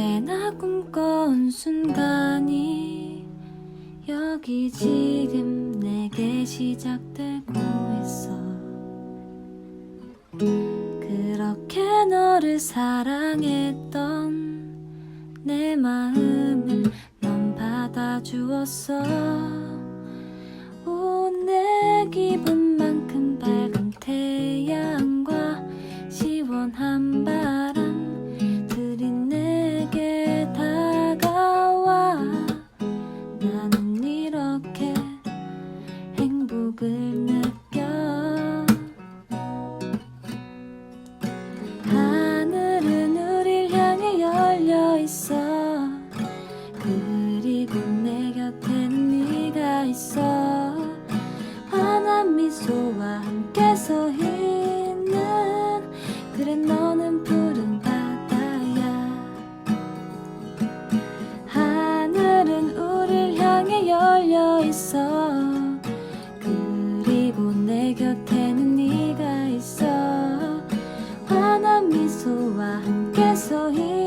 언제나 꿈꿔온 순간이 여기 지금 내게 시작되고 있어. 그렇게 너를 사랑했던 내 마음을 넌 받아주었어 그리고 내 곁에는 네가 있어. 환한 미소와 함께 서 있는 그래 너는 푸른 바다야. 하늘은 우릴 향해 열려 있어. 그리고 내 곁에는 네가 있어. 환한 미소와 함께 서 있는